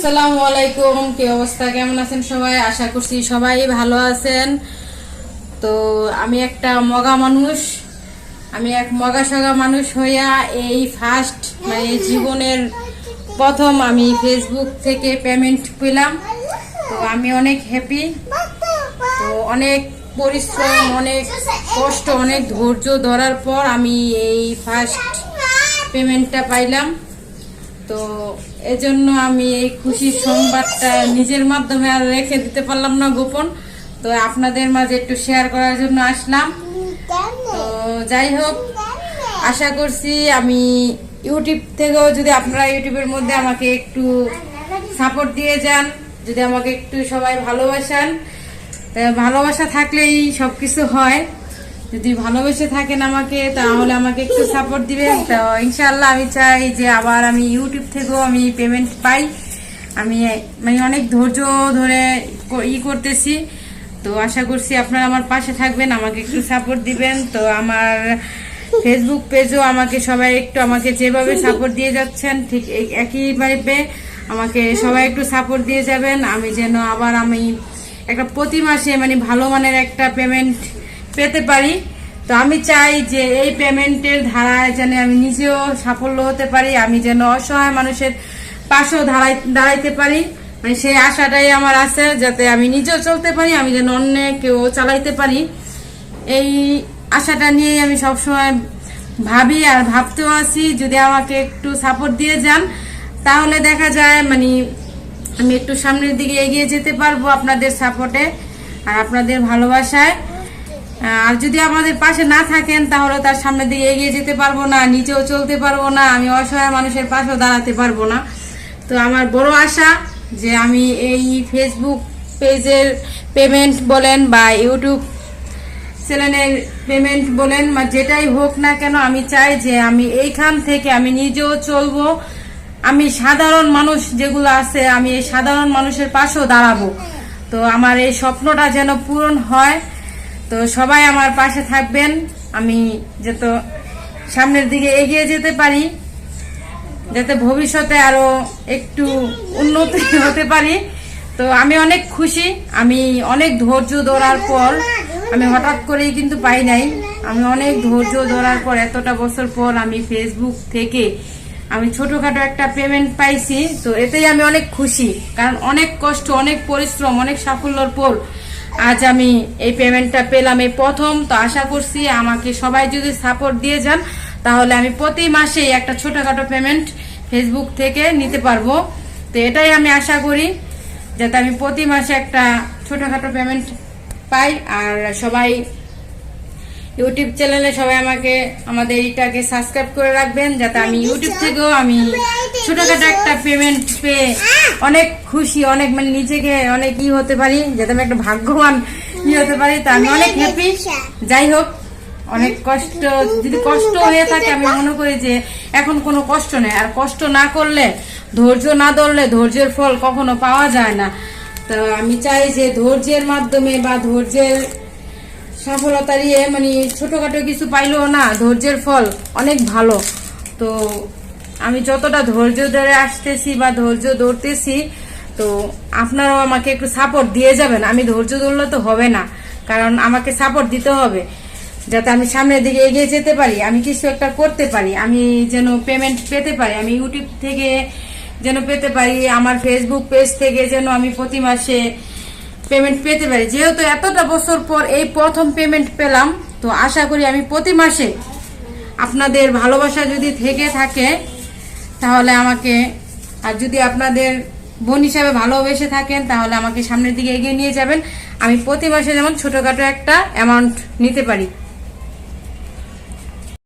আসসালামু আলাইকুম, কি অবস্থা? কেমন আছেন সবাই? আশা করছি সবাই ভালো আছেন। তো আমি একটা মগা মানুষ। আমি এক মগা সগা মানুষ হইয়া এই ফার্স্ট মানে জীবনের প্রথম আমি ফেসবুক থেকে পেমেন্ট পেলাম। তো আমি অনেক হ্যাপি তো অনেক পরিশ্রম, অনেক কষ্ট, অনেক ধৈর্য ধরার পর আমি এই ফার্স্ট পেমেন্টটা পাইলাম। তো এজন্য আমি এই খুশির সংবাদটা নিজের মাধ্যমে আর রেখে দিতে পারলাম না গোপন। তো আপনাদের মাঝে একটু শেয়ার করার জন্য আসলাম। তো যাই হোক, আশা করছি আমি ইউটিউব থেকেও যদি আপনারা ইউটিউবের মধ্যে আমাকে একটু সাপোর্ট দিয়ে যান, যদি আমাকে একটু সবাই ভালোবাসান ভালোবাসা থাকলেই সব কিছু হয়। যদি ভালোবেসে থাকেন আমাকে, তাহলে আমাকে একটু সাপোর্ট দিবেন। তো ইনশাল্লাহ আমি চাই যে আবার আমি ইউটিউব থেকেও আমি পেমেন্ট পাই। আমি মানে অনেক ধৈর্য ধরে ই করতেছি। তো আশা করছি আপনারা আমার পাশে থাকবেন, আমাকে একটু সাপোর্ট দিবেন। তো আমার ফেসবুক পেজও আমাকে সবাই একটু আমাকে যেভাবে সাপোর্ট দিয়ে যাচ্ছেন, ঠিক এই- একইভাবে আমাকে সবাই একটু সাপোর্ট দিয়ে যাবেন। আমি যেন আবার আমি একটা প্রতি মাসে মানে ভালো মানের একটা পেমেন্ট পেতে পারি। তো আমি চাই যে এই পেমেন্টের ধারায় যেন আমি নিজেও সাফল্য হতে পারি, আমি যেন অসহায় মানুষের পাশেও দাঁড়াই দাঁড়াইতে পারি। মানে সেই আশাটাই আমার আছে, যাতে আমি নিজেও চলতে পারি, আমি যেন অন্যকেও চালাইতে পারি। এই আশাটা নিয়েই আমি সবসময় ভাবি আর ভাবতেও আছি, যদি আমাকে একটু সাপোর্ট দিয়ে যান, তাহলে দেখা যায় মানে আমি একটু সামনের দিকে এগিয়ে যেতে পারব আপনাদের সাপোর্টে আর আপনাদের ভালোবাসায়। আর যদি আমাদের পাশে না থাকেন, তাহলে তার সামনের দিকে এগিয়ে যেতে পারব না, নিচেও চলতে পারব না, আমি অসহায় মানুষের পাশেও দাঁড়াতে পারব না। তো আমার বড় আশা যে আমি এই ফেসবুক পেজের পেমেন্ট বলেন বা ইউটিউব চ্যানেলের পেমেন্ট বলেন, বা যেটাই হোক না কেন, আমি চাই যে আমি এইখান থেকে আমি নিজেও চলবো। আমি সাধারণ মানুষ যেগুলো আছে, আমি এই সাধারণ মানুষের পাশেও দাঁড়াবো। তো আমার এই স্বপ্নটা যেন পূরণ হয়। তো সবাই আমার পাশে থাকবেন। আমি যত সামনের দিকে এগিয়ে যেতে পারি, যাতে ভবিষ্যতে আরও একটু উন্নতি হতে পারি। তো আমি অনেক খুশি, আমি অনেক ধৈর্য ধরার পর, আমি হঠাৎ করেই কিন্তু পাই নাই। আমি অনেক ধৈর্য ধরার পর, এতটা বছর পর আমি ফেসবুক থেকে আমি ছোটখাটো একটা পেমেন্ট পাইছি। তো এতেই আমি অনেক খুশি, কারণ অনেক কষ্ট, অনেক পরিশ্রম, অনেক সাফল্যর পর আজ আমি এই পেমেন্টটা পেলাম এই প্রথম। তো আশা করছি আমাকে সবাই যদি সাপোর্ট দিয়ে যান, তাহলে আমি প্রতি মাসেই একটা ছোটখাটো পেমেন্ট ফেসবুক থেকে নিতে পারব। তো এটাই আমি আশা করি, যাতে আমি প্রতি মাসে একটা ছোটখাটো পেমেন্ট পাই আর সবাই ইউটিউব চ্যানেলে সবাই আমাকে, আমাদের এইটাকে সাবস্ক্রাইব করে রাখবেন, যাতে আমি ইউটিউব থেকেও আমি ছোটখাটো একটা পেমেন্ট পেয়ে অনেক খুশি, অনেক মানে নিজেকে অনেক ই হতে পারি, যাতে আমি একটা ভাগ্যবান ই হতে পারি, তা আমি অনেক হ্যাপি যাই হোক, অনেক কষ্ট, যদি কষ্ট হয়ে থাকে, আমি মনে করি যে এখন কোনো কষ্ট নেই। আর কষ্ট না করলে, ধৈর্য না ধরলে ধৈর্যের ফল কখনো পাওয়া যায় না। তো আমি চাই যে ধৈর্যের মাধ্যমে বা ধৈর্যের সফলতার ইয়ে মানে ছোটোখাটো কিছু পাইলেও না, ধৈর্যের ফল অনেক ভালো। তো আমি যতটা ধৈর্য ধরে আসতেছি বা ধৈর্য ধরতেছি, তো আপনারাও আমাকে একটু সাপোর্ট দিয়ে যাবেন। আমি ধৈর্য ধরলে তো হবে না, কারণ আমাকে সাপোর্ট দিতে হবে, যাতে আমি সামনের দিকে এগিয়ে যেতে পারি। আমি কিছু একটা করতে পারি, আমি যেন পেমেন্ট পেতে পারি, আমি ইউটিউব থেকে যেন পেতে পারি, আমার ফেসবুক পেজ থেকে যেন আমি প্রতি মাসে পেমেন্ট পেতে পারি। যেহেতু এতটা বছর পর এই প্রথম পেমেন্ট পেলাম, তো আশা করি আমি প্রতি মাসে আপনাদের ভালোবাসা যদি থেকে থাকে, তাহলে আমাকে, আর যদি আপনাদের বোন হিসাবে ভালোবেসে থাকেন, তাহলে আমাকে সামনের দিকে এগিয়ে নিয়ে যাবেন। আমি প্রতি মাসে যেমন ছোটোখাটো একটা অ্যামাউন্ট নিতে পারি।